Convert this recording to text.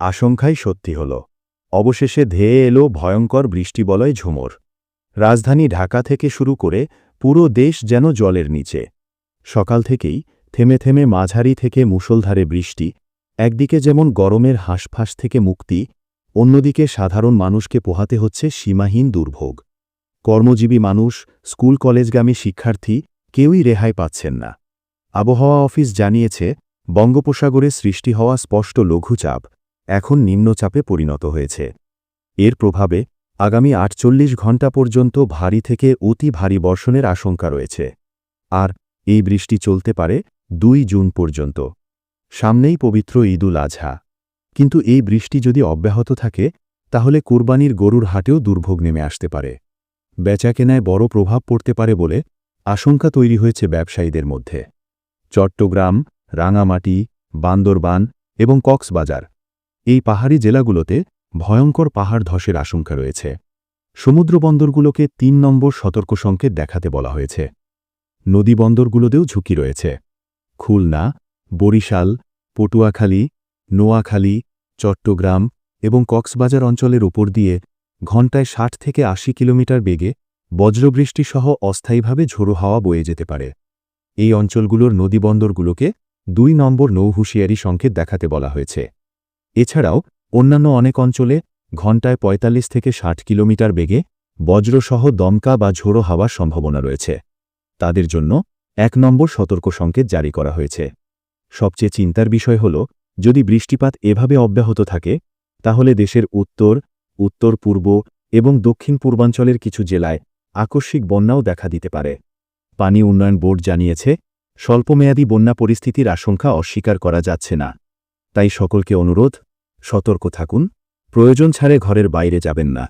আশঙ্কাই সত্যি হল। অবশেষে ধেয়ে এলো ভয়ঙ্কর বৃষ্টিবলয় ঝুমুর। রাজধানী ঢাকা থেকে শুরু করে পুরো দেশ যেন জলের নিচে। সকাল থেকেই থেমে থেমে মাঝারি থেকে মুষলধারে বৃষ্টি, একদিকে যেমন গরমের হাঁসফাঁস থেকে মুক্তি, অন্যদিকে সাধারণ মানুষকে পোহাতে হচ্ছে সীমাহীন দুর্ভোগ। কর্মজীবী মানুষ, স্কুল কলেজগামী শিক্ষার্থী কেউই রেহাই পাচ্ছেন না। আবহাওয়া অফিস জানিয়েছে, বঙ্গোপসাগরে সৃষ্টি হওয়া স্পষ্ট লঘুচাপ এখন নিম্নচাপে পরিণত হয়েছে। এর প্রভাবে আগামী আটচল্লিশ ঘণ্টা পর্যন্ত ভারী থেকে অতি ভারী বর্ষণের আশঙ্কা রয়েছে। আর এই বৃষ্টি চলতে পারে দুই জুন পর্যন্ত। সামনেই পবিত্র ঈদুল আজহা কিন্তু এই বৃষ্টি যদি অব্যাহত থাকে, তাহলে কুরবানির গরুর হাটেও দুর্ভোগ নেমে আসতে পারে। বেচাকেনায় বড় প্রভাব পড়তে পারে বলে আশঙ্কা তৈরি হয়েছে ব্যবসায়ীদের মধ্যে। চট্টগ্রাম, রাঙামাটি, বান্দরবান এবং কক্সবাজার এই পাহাড়ি জেলাগুলোতে ভয়ঙ্কর পাহাড় ধসের আশঙ্কা রয়েছে। সমুদ্রবন্দরগুলোকে তিন নম্বর সতর্ক সংকেত দেখাতে বলা হয়েছে। নদীবন্দরগুলোতেও ঝুঁকি রয়েছে। খুলনা, বরিশাল, পটুয়াখালী, নোয়াখালী, চট্টগ্রাম এবং কক্সবাজার অঞ্চলের উপর দিয়ে ঘণ্টায় ষাট থেকে আশি কিলোমিটার বেগে বজ্রবৃষ্টিসহ অস্থায়ীভাবে ঝোড়ো হাওয়া বয়ে যেতে পারে। এই অঞ্চলগুলোর নদীবন্দরগুলোকে দুই নম্বর নৌহুঁশিয়ারি সংকেত দেখাতে বলা হয়েছে। এছাড়াও, অন্যান্য অনেক অঞ্চলে ঘণ্টায় ৪৫ থেকে ষাট কিলোমিটার বেগে বজ্রসহ দমকা বা ঝোড়ো হাওয়ার সম্ভাবনা রয়েছে। তাদের জন্য এক নম্বর সতর্ক সংকেত জারি করা হয়েছে। সবচেয়ে চিন্তার বিষয় হল, যদি বৃষ্টিপাত এভাবে অব্যাহত থাকে, তাহলে দেশের উত্তর উত্তর পূর্ব এবং দক্ষিণ পূর্বাঞ্চলের কিছু জেলায় আকস্মিক বন্যাও দেখা দিতে পারে। পানি উন্নয়ন বোর্ড জানিয়েছে, স্বল্পমেয়াদী বন্যা পরিস্থিতির আশঙ্কা অস্বীকার করা যাচ্ছে না। তাই সকলকে অনুরোধ সতর্ক থাকুন প্রয়োজন ছাড়ে ঘরের বাইরে যাবেন না।